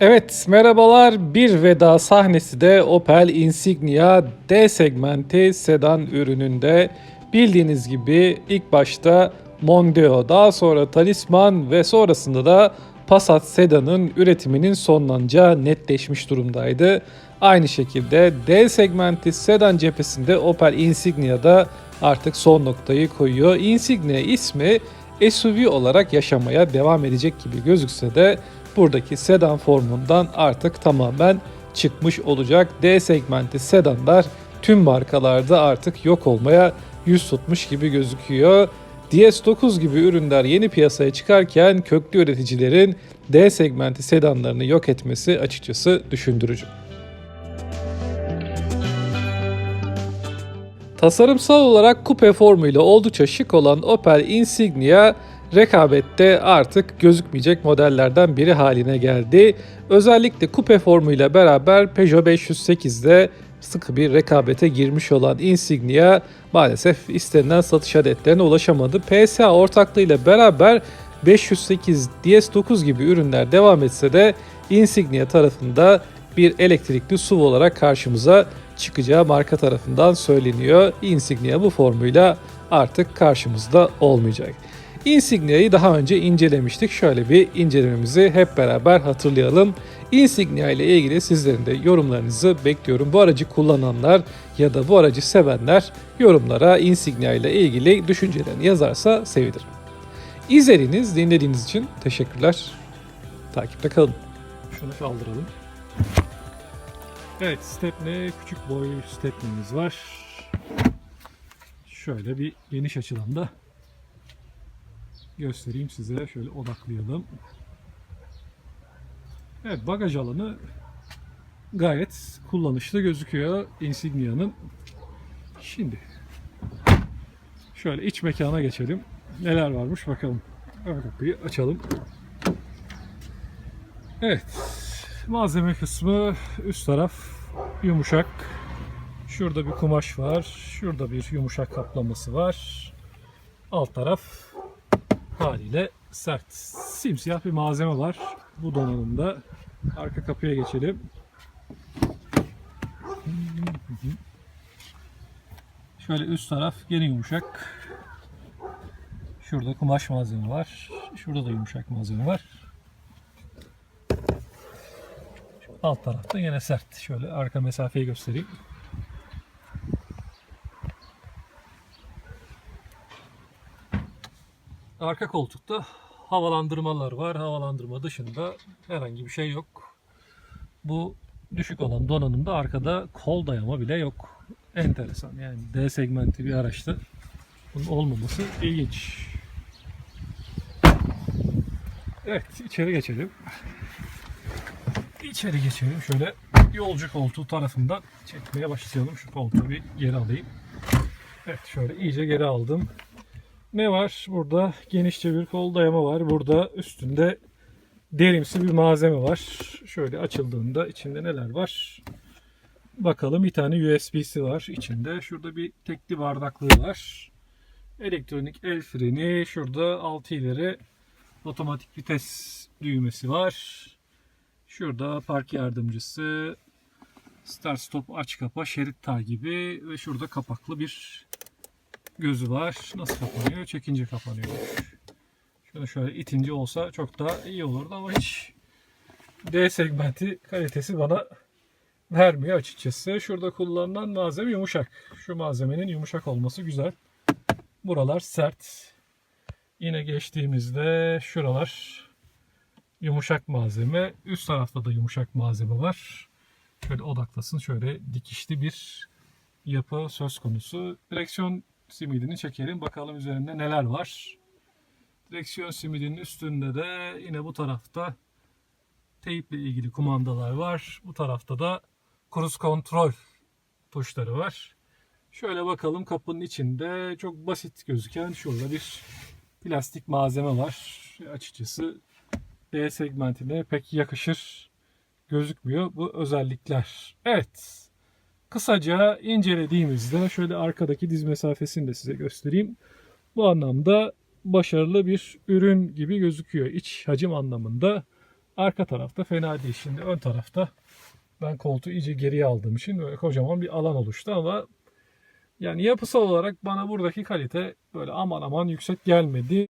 Evet, merhabalar. Bir veda sahnesi de Opel Insignia D segmenti sedan ürününde. Bildiğiniz gibi ilk başta Mondeo, daha sonra Talisman ve sonrasında da Passat sedanın üretiminin sonlanacağı netleşmiş durumdaydı. Aynı şekilde D segmenti sedan cephesinde Opel Insignia'da artık son noktayı koyuyor. Insignia ismi SUV olarak yaşamaya devam edecek gibi gözükse de buradaki sedan formundan artık tamamen çıkmış olacak. D segmenti sedanlar tüm markalarda artık yok olmaya yüz tutmuş gibi gözüküyor. DS9 gibi ürünler yeni piyasaya çıkarken köklü üreticilerin D segmenti sedanlarını yok etmesi açıkçası düşündürücü. Tasarımsal olarak kupe formuyla oldukça şık olan Opel Insignia rekabette artık gözükmeyecek modellerden biri haline geldi. Özellikle kupe formuyla beraber Peugeot 508'de sıkı bir rekabete girmiş olan Insignia maalesef istenilen satış adetlerine ulaşamadı. PSA ortaklığıyla beraber 508 DS9 gibi ürünler devam etse de Insignia tarafında bir elektrikli SUV olarak karşımıza çıkacağı marka tarafından söyleniyor. Insignia bu formuyla artık karşımızda olmayacak. Insignia'yı daha önce incelemiştik. Şöyle bir incelememizi hep beraber hatırlayalım. Insignia ile ilgili sizlerin de yorumlarınızı bekliyorum. Bu aracı kullananlar ya da bu aracı sevenler yorumlara Insignia ile ilgili düşüncelerini yazarsa sevinirim. İzlediğiniz, dinlediğiniz için teşekkürler. Takipte kalın. Şunu kaldıralım. Evet, stepne küçük boy stepnemiz var. Şöyle bir geniş açıdan da göstereyim size. Şöyle odaklayalım. Evet, bagaj alanı gayet kullanışlı gözüküyor Insignia'nın. Şimdi şöyle iç mekana geçelim. Neler varmış bakalım. Ön kapıyı açalım. Evet. Malzeme kısmı üst taraf yumuşak. Şurada bir kumaş var. Şurada bir yumuşak kaplaması var. Alt taraf haliyle sert. Simsiyah bir malzeme var bu donanımda. Arka kapıya geçelim. Şöyle üst taraf gene yumuşak. Şurada kumaş malzeme var. Şurada da yumuşak malzeme var. Alt tarafta yine sert. Şöyle arka mesafeyi göstereyim. Arka koltukta havalandırmalar var. Havalandırma dışında herhangi bir şey yok. Bu düşük olan donanımda arkada kol dayama bile yok. Enteresan. Yani D segmenti bir araçta bunun olmaması ilginç. Evet içeri geçelim. İçeri geçelim. Şöyle yolcu koltuğu tarafından çekmeye başlayalım. Şu koltuğu bir geri alayım. Evet şöyle iyice geri aldım. Ne var? Burada genişçe bir kol dayama var. Burada üstünde derimsi bir malzeme var. Şöyle açıldığında içinde neler var? Bakalım bir tane USB'si var içinde. Şurada bir tekli bardaklığı var. Elektronik el freni. Şurada 6 ileri otomatik vites düğmesi var. Şurada park yardımcısı, start stop aç kapa, şerit takibi ve şurada kapaklı bir gözü var. Nasıl kapanıyor? Çekince kapanıyor. Şunu şöyle itince olsa çok daha iyi olurdu ama hiç D segmenti kalitesi bana vermiyor açıkçası. Şurada kullanılan malzeme yumuşak. Şu malzemenin yumuşak olması güzel. Buralar sert. Yine geçtiğimizde şuralar yumuşak malzeme. Üst tarafta da yumuşak malzeme var. Şöyle odaklasın. Şöyle dikişli bir yapı söz konusu. Direksiyon simidini çekelim. Bakalım üzerinde neler var. Direksiyon simidinin üstünde de yine bu tarafta teyiple ilgili kumandalar var. Bu tarafta da cruise kontrol tuşları var. Şöyle bakalım kapının içinde çok basit gözüken şurada bir plastik malzeme var. Açıkçası D segmentine pek yakışır gözükmüyor bu özellikler. Evet. Kısaca incelediğimizde şöyle arkadaki diz mesafesini de size göstereyim. Bu anlamda başarılı bir ürün gibi gözüküyor iç hacim anlamında. Arka tarafta fena değil. Şimdi ön tarafta ben koltuğu iyice geriye aldığım için böyle kocaman bir alan oluştu ama yani yapısal olarak bana buradaki kalite böyle aman aman yüksek gelmedi.